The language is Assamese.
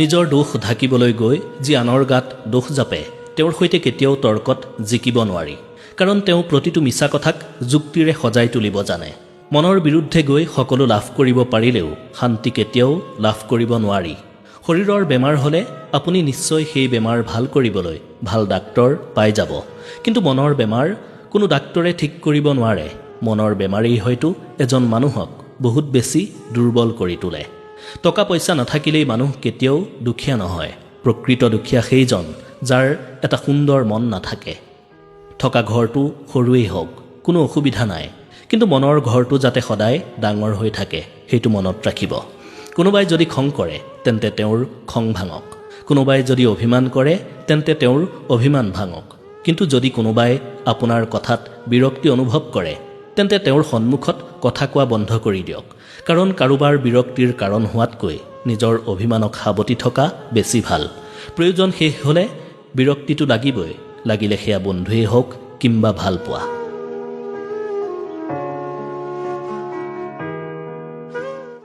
নিজৰ দোষ ঢাকিবলৈ গৈ যি আনৰ গাত দোষ জাপে তেওঁৰ সৈতে কেতিয়াও তৰ্কত জিকিব নোৱাৰি। কাৰণ তেওঁ প্ৰতিটো মিছা কথাক যুক্তিৰে সজাই তুলিব জানে। মনৰ বিৰুদ্ধে গৈ সকলো লাভ কৰিব পাৰিলেও শান্তি কেতিয়াও লাভ কৰিব নোৱাৰি। শৰীৰৰ বেমাৰ হ'লে আপুনি নিশ্চয় সেই বেমাৰ ভাল কৰিবলৈ ভাল ডাক্তৰ পাই যাব। কিন্তু মনৰ বেমাৰ কোনো ডাক্তৰে ঠিক কৰিব নোৱাৰে। মনৰ বেমাৰেই হয়তো এজন মানুহক বহুত বেছি দুৰ্বল কৰি তোলে। টকা পইচা নাথাকিলেই মানুহ কেতিয়াও দুখীয়া নহয়। প্ৰকৃত দুখীয়া সেইজন যাৰ এটা সুন্দৰ মন নাথাকে। থকা ঘৰটো সৰুৱেই হওক কোনো অসুবিধা নাই। কিন্তু মনৰ ঘৰটো যাতে সদায় ডাঙৰ হৈ থাকে সেইটো মনত ৰাখিব। কোনোবাই যদি খং কৰে তেন্তে তেওঁৰ খং ভাঙক। কোনোবাই যদি অভিমান কৰে তেন্তে তেওঁৰ অভিমান ভাঙক। কিন্তু যদি কোনোবাই আপোনাৰ কথাত বিৰক্তি অনুভৱ কৰে তেন্তে তেওঁৰ সন্মুখত কথা কোৱা বন্ধ কৰি দিয়ক। কাৰণ কাৰোবাৰ বিৰক্তিৰ কাৰণ হোৱাতকৈ নিজৰ অভিমানক সাৱটি থকা বেছি ভাল। প্ৰয়োজন শেষ হ'লে বিৰক্তিটো লাগিবই লাগিলে সেয়া বন্ধুৱেই হওক কিম্বা ভাল পোৱা।